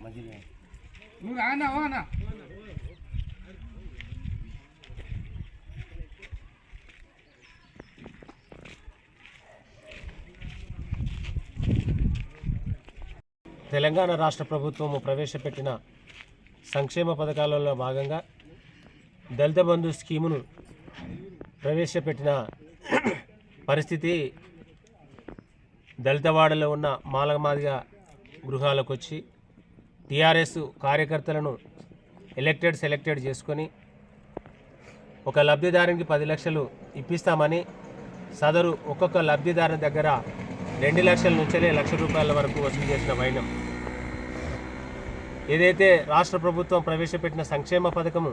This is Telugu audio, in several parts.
నువ్వు రానావా అన్న తెలంగాణ రాష్ట్ర ప్రభుత్వము ప్రవేశపెట్టిన సంక్షేమ పథకాలలో భాగంగా దళిత బంధు స్కీమును ప్రవేశపెట్టిన పరిస్థితి దళితవాడలో ఉన్న మాలమాదిగా గృహాలకు వచ్చి టీఆర్ఎస్ కార్యకర్తలను ఎలక్టెడ్ సెలెక్టెడ్ చేసుకొని ఒక లబ్ధిదారునికి పది లక్షలు ఇప్పిస్తామని సదరు ఒక్కొక్క లబ్ధిదారుని దగ్గర రెండు లక్షల నుంచే లక్ష రూపాయల వరకు వసూలు చేసిన వైనం. ఏదైతే రాష్ట్ర ప్రభుత్వం ప్రవేశపెట్టిన సంక్షేమ పథకము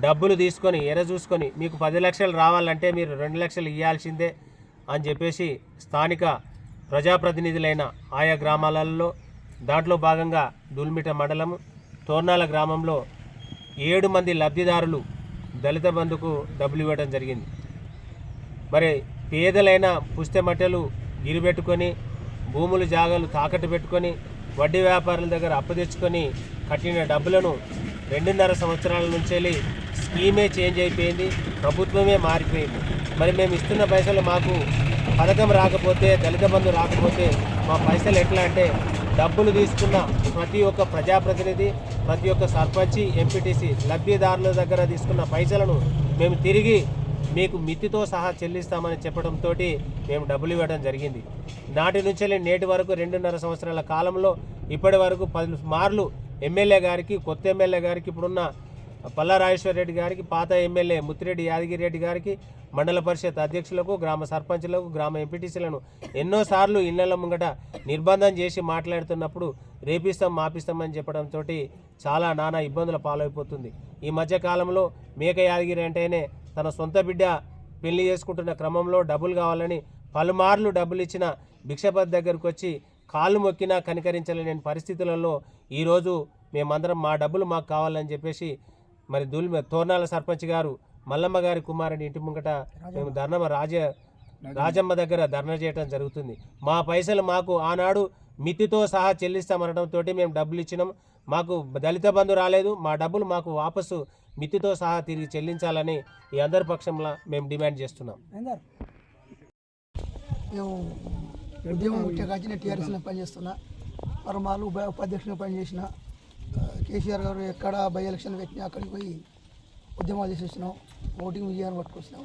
డబ్బులు తీసుకొని ఎర చూసుకొని మీకు పది లక్షలు రావాలంటే మీరు రెండు లక్షలు ఇవ్వాల్సిందే అని చెప్పేసి స్థానిక ప్రజాప్రతినిధులైన ఆయా గ్రామాలలో దాంట్లో భాగంగా దూల్మిట మండలం తోర్నాల గ్రామంలో ఏడు మంది లబ్ధిదారులు దళిత బంధుకు డబ్బులు ఇవ్వడం జరిగింది. మరి పేదలైన పుస్తమట్టెలు గిరిపెట్టుకొని భూములు జాగాలు తాకట్టు పెట్టుకొని వడ్డీ వ్యాపారుల దగ్గర అప్పు తెచ్చుకొని కట్టిన డబ్బులను రెండున్నర సంవత్సరాల నుంచి స్కీమే చేంజ్ అయిపోయింది ప్రభుత్వమే మారిపోయింది. మరి మేము ఇస్తున్న పైసలు మాకు పథకం రాకపోతే దళిత బంధు రాకపోతే మా పైసలు ఎట్లా అంటే డబ్బులు తీసుకున్న ప్రతి ఒక్క ప్రజాప్రతినిధి ప్రతి ఒక్క సర్పంచి ఎంపీటీసీ లబ్ధిదారుల దగ్గర తీసుకున్న పైసలను మేము తిరిగి మీకు మితితో సహా చెల్లిస్తామని చెప్పడంతో మేము డబ్బులు ఇవ్వడం జరిగింది. నాటి నుంచి నేటి వరకు రెండున్నర సంవత్సరాల కాలంలో ఇప్పటి వరకు పది మార్లు ఎమ్మెల్యే గారికి కొత్త ఎమ్మెల్యే గారికి ఇప్పుడున్న పల్లారాజేశ్వర రెడ్డి గారికి పాత ఎమ్మెల్యే ముత్తిరెడ్డి యాదగిరి రెడ్డి గారికి మండల పరిషత్ అధ్యక్షులకు గ్రామ సర్పంచులకు గ్రామ ఎంపీటీసీలను ఎన్నోసార్లు ఇళ్ళ ముంగట నిర్బంధం చేసి మాట్లాడుతున్నప్పుడు రేపిస్తాం మాపిస్తామని చెప్పడంతో చాలా నానా ఇబ్బందుల పాలైపోతుంది. ఈ మధ్యకాలంలో మేక యాదగిరి అంటేనే తన సొంత బిడ్డ పెళ్ళి చేసుకుంటున్న క్రమంలో డబ్బులు కావాలని పలుమార్లు డబ్బులు ఇచ్చిన భిక్షపతి దగ్గరకు వచ్చి కాళ్ళు మొక్కినా కనికరించలేని పరిస్థితులలో ఈరోజు మేమందరం మా డబ్బులు మాకు కావాలని చెప్పేసి మరి దుల్ తోర్నాల సర్పంచ్ గారు మల్లమ్మ గారి కుమారుని ఇంటి ముంగట మేము ధర్నమ్మ రాజ రాజమ్మ. దగ్గర ధర్నా చేయడం జరుగుతుంది. మా పైసలు మాకు ఆనాడు మితితో సహా చెల్లిస్తామనడంతో మేము డబ్బులు ఇచ్చినాం. మాకు దళిత బంధు రాలేదు. మా డబ్బులు మాకు వాపసు మితితో సహా తిరిగి చెల్లించాలని ఈ అందరి పక్షంలో మేము డిమాండ్ చేస్తున్నాం. మేము ఉద్యమం ముఖ్యంగా టీఆర్ఎస్లో పనిచేస్తున్నా. పరమాలు ఉప ఉపాధ్యక్షునిగా పనిచేసిన కేసీఆర్ గారు ఎక్కడ బై ఎలక్షన్ పెట్టినా అక్కడికి పోయి ఉద్యమాలు చేసేసినాం ఓటింగ్ విజయాన్ని పట్టుకొచ్చినాం.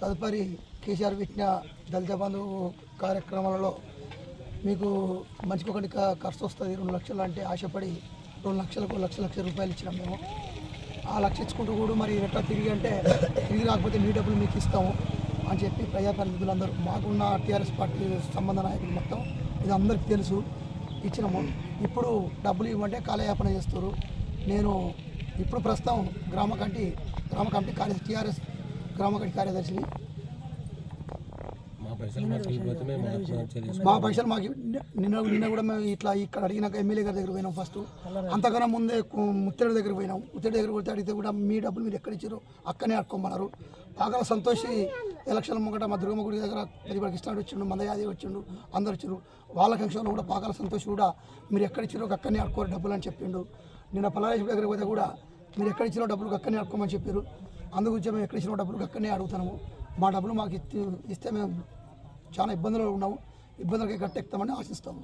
తదుపరి కేసీఆర్ పెట్టిన దళిత బంధు కార్యక్రమాలలో మీకు మంచికి ఒకటి ఖర్చు వస్తుంది రెండు లక్షలు అంటే ఆశపడి రెండు లక్షలకు లక్ష లక్ష రూపాయలు ఇచ్చినాం మేము. ఆ లక్ష ఇచ్చుకుంటూ కూడా మరి ఎట్లా తిరిగి అంటే తిరిగి రాకపోతే మీ డబ్బులు మీకు ఇస్తాము అని చెప్పి ప్రజాప్రతినిధులందరూ మాకున్న టీఆర్ఎస్ పార్టీ సంబంధ నాయకులు మొత్తం ఇది అందరికీ తెలుసు ఇచ్చినాము. ఇప్పుడు డబ్బులు ఇవ్వమంటే కాలయాపన చేస్తారు. నేను ఇప్పుడు ప్రస్తుతం గ్రామ కమిటీ గ్రామ కమిటీ కార్య టీఆర్ఎస్ గ్రామ కమిటీ కార్యదర్శిని. మా పైసలు మాకు నిన్న నిన్న కూడా మేము ఇట్లా ఇక్కడ అడిగినాక ఎమ్మెల్యే గారి దగ్గర పోయినాం ఫస్ట్. అంతకన్నా ముందే ముత్తడి దగ్గర పోయినాం. ముత్తడి దగ్గర పోతే అడిగితే కూడా మీ డబ్బులు మీరు ఎక్కడ ఇచ్చారు అక్కనే అడుకోమన్నారు బాగా సంతోషి ఎలక్షన్ ముంగట మా దుర్గమ్మ గుడి దగ్గర పెద్దపడి కృష్ణాడు వచ్చిండు మందయాది వచ్చిండు అందరు వచ్చారు వాళ్ళ కంక్షంలో కూడా పాకాల సంతోష్ కూడా మీరు ఎక్కడ ఇచ్చారో అక్కడనే ఆడుకోరు డబ్బులు అని చెప్పిండు. నిన్న పల్లారేశ్వర దగ్గర పోతే కూడా మీరు ఎక్కడ ఇచ్చినా డబ్బులు అక్కడనే ఆడుకోమని చెప్పారు అందుగురించి మేము ఎక్కడ ఇచ్చిన డబ్బులు అక్కడనే అడుగుతున్నాము మా డబ్బులు మాకు ఇస్తే ఇస్తే మేము చాలా ఇబ్బందులు ఉన్నాము. ఇబ్బందులకి గట్టెక్తామని ఆశిస్తాము.